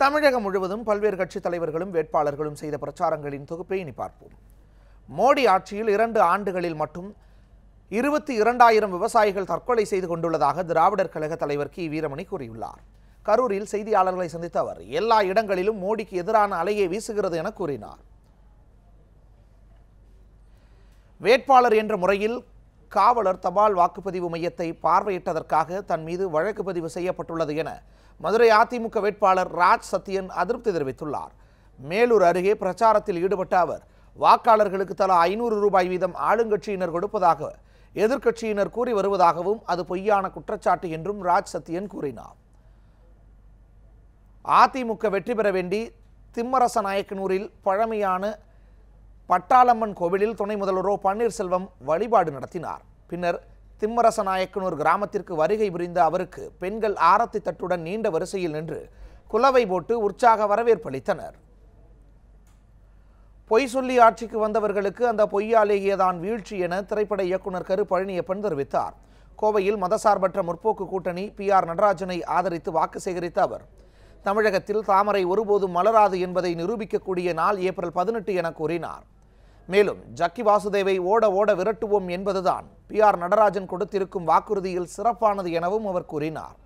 தமிழகம் முழுவதும் பல்வேறு கட்சித் தலைவர்களும் வேட்பாளர்களும் செய்த பிரச்சாரங்களின் தொகுப்பை இனி பார்ப்போம். மோடி ஆட்சியில் இரண்டு ஆண்டுகளில் மட்டும் இருபத்தி இரண்டாயிரம் விவசாயிகள் தற்கொலை செய்து கொண்டுள்ளதாக திராவிடர் கழக தலைவர் கி. வீரமணி கூறியுள்ளார். கரூரில் செய்தியாளர்களை சந்தித்த அவர் எல்லா இடங்களிலும் மோடிக்கு எதிரான அலையை வீசுகிறது என கூறினார். வேட்பாளர் என்ற முறையில் காவலர் தபால் வாக்குப்பதிவு மையத்தை பார்வையிட்டதற்காக தன் மீது வழக்கு பதிவு செய்யப்பட்டுள்ளது என மதுரை அதிமுக வேட்பாளர் ராஜ் சத்யன் அதிருப்தி தெரிவித்துள்ளார். மேலூர் அருகே பிரச்சாரத்தில் ஈடுபட்ட அவர் வாக்காளர்களுக்கு தலா ஐநூறு ரூபாய் வீதம் ஆளுங்கட்சியினர் கொடுப்பதாக எதிர்க்கட்சியினர் கூறி வருவதாகவும் அது பொய்யான குற்றச்சாட்டு என்றும் ராஜ் சத்யன் கூறினார். அதிமுக வெற்றி பெற வேண்டி திம்மரச நாயக்கனூரில் பழமையான பட்டாளம்மன் கோவிலில் துணை முதல்வரோ பன்னீர்செல்வம் வழிபாடு நடத்தினார். பின்னர் திம்மரசநாயக்கனூர் கிராமத்திற்கு வருகை புரிந்த அவருக்கு பெண்கள் ஆரத்தி தட்டுடன் நீண்ட வரிசையில் நின்று குலவை போட்டு உற்சாக வரவேற்பு அளித்தனர். பொய் சொல்லி ஆட்சிக்கு வந்தவர்களுக்கு அந்த பொய்யாலேயே தான் வீழ்ச்சி என திரைப்பட இயக்குனர் கரு பழனியப்பன் தெரிவித்தார். கோவையில் மதசார்பற்ற முற்போக்கு கூட்டணி பி ஆர் நடராஜனை ஆதரித்து வாக்கு சேகரித்த அவர் தமிழகத்தில் தாமரை ஒருபோதும் மலராது என்பதை நிரூபிக்கக்கூடிய நாள் ஏப்ரல் பதினெட்டு என கூறினார். மேலும் ஜக்கி வாசுதேவை ஓட ஓட விரட்டுவோம் என்பதுதான் பி ஆர் நடராஜன் கொடுத்திருக்கும் வாக்குறுதியில் சிறப்பானது எனவும் அவர் கூறினார்.